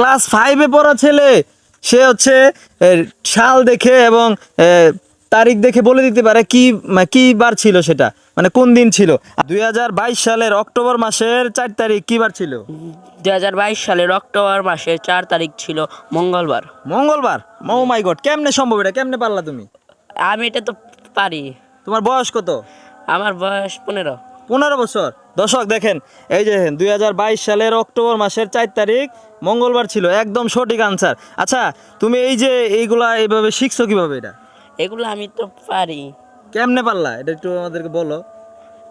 Class ফাইভে পড়া ছেলে সে হচ্ছে সাল দেখে এবং তারিখ দেখে বলে দিতে পারে কি মা- কি বার ছিল সেটা মানে কোন দিন ছিল। দুই হাজার বাইশ সালের অক্টোবর মাসের চার তারিখ কি বার ছিল? দুই হাজার বাইশ সালের অক্টোবর মাসের চার তারিখ ছিল মঙ্গলবার। মঙ্গলবার? ও মাই গড কেমনে সম্ভব এটা? কেমনে পারলা তুমি? আমি এটা তো পারি। তোমার বয়স কত? আমার বয়স পনেরো। পনেরো বছর। দর্শক দেখেন এই যে দুই সালের অক্টোবর মাসের চার তারিখ মঙ্গলবার ছিল একদম সঠিক আনসার আচ্ছা তুমি এই যে এইগুলা এইভাবে শিখছো কীভাবে এটা? এগুলো আমি তো পারি। কেমনে পারলা? এটা একটু আমাদেরকে বলো।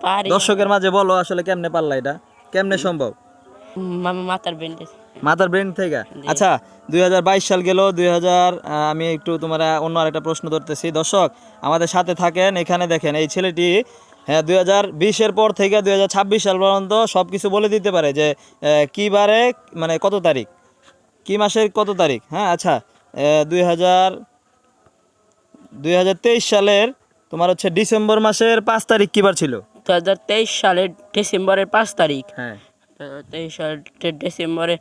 পারি। দর্শকের মাঝে বলো আসলে কেমনে পারলা এটা? কেমনে সম্ভব? মাথার ব্যান্ডেজ মাথার ব্রেন থেকে? আচ্ছা দুই হাজার বাইশ সাল গেল দুই হাজার আমি একটু তোমার অন্য আরেকটা প্রশ্ন ধরতেছি। দর্শক আমাদের সাথে থাকেন এখানে দেখেন এই ছেলেটি হ্যাঁ দুই হাজার বিশের পর থেকে দুই হাজার ছাব্বিশ সাল পর্যন্ত সব কিছু বলে দিতে পারে যে কি বারে মানে কত তারিখ? কি মাসের কত তারিখ? হ্যাঁ আচ্ছা দুই হাজার দুই হাজার তেইশ সালের তোমার হচ্ছে ডিসেম্বর মাসের পাঁচ তারিখ কিবার ছিল? দু হাজার তেইশ সালের ডিসেম্বরের পাঁচ তারিখ। হ্যাঁ। তেইশ সালের ডিসেম্বরের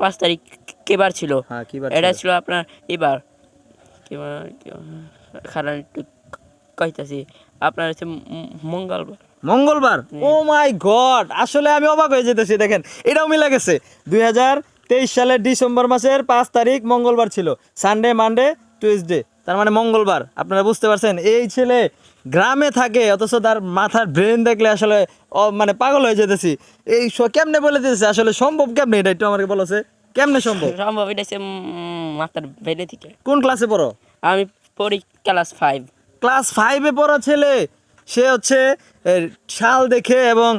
পাঁচ তারিখ কেবার ছিল? হ্যাঁ কিবার এটা ছিল? আপনার এবার। কিবার খারাপ কইতাছি আপনার হচ্ছে মঙ্গলবার। মঙ্গলবার? ও মাই গড আসলে আমি অবাক হয়ে যেতেছি দেখেন এটাও মিলে গেছে। দুই হাজার তেইশ সালের ডিসেম্বর মাসের পাঁচ তারিখ মঙ্গলবার ছিল সানডে মানডে টুইসডে তার মানে মঙ্গলবার আপনারা বুঝতে পারছেন? এই ছেলে গ্রামে থাকে অথচ তার মাথার ব্রেন দেখলে আসলে মানে পাগল হয়ে যেতেছি। এই কেমনে বলে দিতেছে? আসলে সম্ভব কেমনে এটা একটু আমাকে বলেছে কেমনে সম্ভব? সম্ভব এটা মাথার বেড়ে থেকে। কোন ক্লাসে পড়ো? আমি পড়ি ক্লাস ফাইভ। ক্লাস ফাইভে পড়া ছেলে। সে হচ্ছে সাল দেখে এবং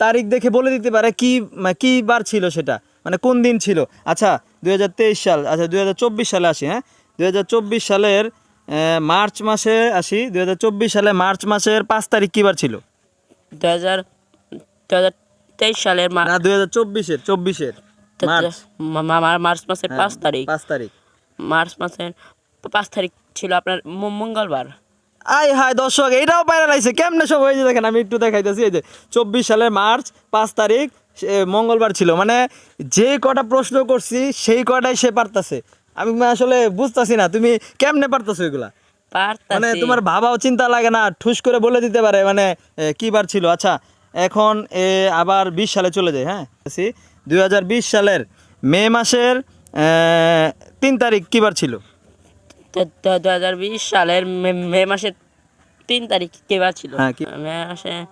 তারিখ দেখে বলে দিতে পারে কি কি বার ছিল সেটা মানে কোন দিন ছিল। আচ্ছা দুই সাল আচ্ছা দুই সালে আসি হ্যাঁ? দুই সালের মার্চ মাসে আসি দুই সালে মার্চ মাসের পাঁচ তারিখ কি বার ছিল? দু হাজার দু হাজার তেইশ সালের মা- না দুই হাজার চব্বিশের চব্বিশের মার্চ। মার্চ মাসের হ্যাঁ, পাঁচ তারিখ। পাঁচ তারিখ। মার্চ মাসের পাঁচ তারিখ ছিল আপনার মঙ্গলবার? আই হাই দর্শক এইটাও বাইরে লাগছে কেমনে সব হয়েছে দেখেন আমি একটু দেখাইতেছি। এই যে চব্বিশ সালের মার্চ পাঁচ তারিখ মঙ্গলবার ছিল। মানে যে কটা প্রশ্ন করছি সেই কটাই সে পারতাছে। আমি আসলে বুঝতাছি না তুমি কেমনে পারতাছো এগুলা? মানে তোমার ভাবাও চিন্তা লাগে না ঠুস করে বলে দিতে পারে মানে কি বার ছিল? আচ্ছা এখন এ, আবার বিশ সালে চলে যায় হ্যাঁ? দুই হাজার বিশ সালের মে মাসের তিন তারিখ কি বার ছিল? দু হাজার বিশ সালের মে- মাসের তিন তারিখ কেবার ছিল? হ্যাঁ, মে মাসে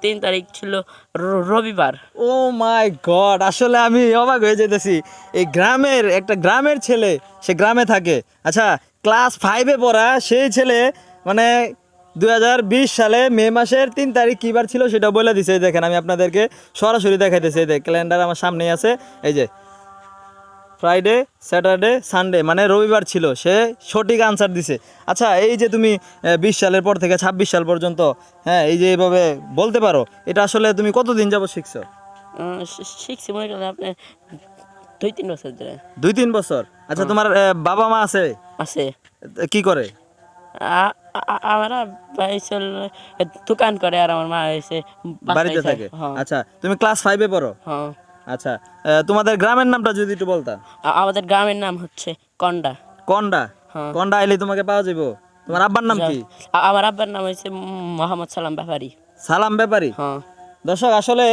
তিন তারিখ ছিল রবিবার। ও মাই গড আসলে আমি অবাক হয়ে যেতেছি। এই গ্রামের একটা গ্রামের ছেলে সে গ্রামে থাকে। আচ্ছা ক্লাস ফাইভে পড়া সেই ছেলে মানে দু হাজার বিশ সালে মে মাসের তিন তারিখ কী বার ছিল সেটা বলে দিছে। দেখেন আমি আপনাদেরকে সরাসরি দেখাইতেছি। এই দেখ ক্যালেন্ডার আমার সামনেই আছে। এই যে ফ্রাইডে স্যাটারডে সানডে মানে রবিবার ছিল। সে সঠিক আনসার দিছে। আচ্ছা এই যে তুমি বিশ সালের পর থেকে ছাব্বিশ সাল পর্যন্ত হ্যাঁ এই যে এইভাবে বলতে পারো এটা আসলে তুমি কতদিন যাবত শিখছো? শিখছি মনে করেন আপনি দুই তিন বছর ধরে। দুই তিন বছর? আচ্ছা তোমার বাবা মা আছে? আছে। কি করে? আমার ভাই ছিল দোকান করে আর আমার মা হয়েছে বাড়িতে থাকে। হ্যাঁ। আচ্ছা তুমি ক্লাস ফাইভে পড়ো? হ্যাঁ। আচ্ছা তোমাদের গ্রামের নামটা যদি একটু বলতা। আমাদের গ্রামের নাম হচ্ছে কন্ডা। কন্ডা? হ্যাঁ। কন্ডা আইলে তোমাকে পাওয়া যাব তোমার আব্বার নাম কি? আমার আব্বার নাম হচ্ছে মোহাম্মদ সালাম ব্যাপারী। সালাম ব্যাপারী? হ্যাঁ। দর্শক আসলে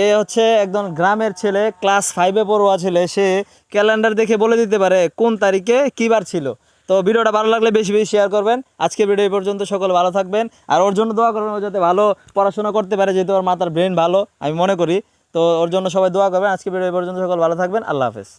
এ হচ্ছে একজন গ্রামের ছেলে ক্লাস ফাইভে পড়ুয়া ছেলে। সে ক্যালেন্ডার দেখে বলে দিতে পারে কোন তারিখে কী বার ছিল। তো ভিডিওটা ভালো লাগলে বেশি বেশি শেয়ার করবেন। আজকে ভিডিও এই পর্যন্ত সকল ভালো থাকবেন। আর ওর জন্য দোয়া করবেন ও যাতে ভালো পড়াশোনা করতে পারে যেহেতু ওর মাথার ব্রেন ভালো আমি মনে করি। তো ওর জন্য সবাই দোয়া করবেন। আজকে পর্যন্ত সকল ভালো থাকবেন। আল্লাহ হাফেজ।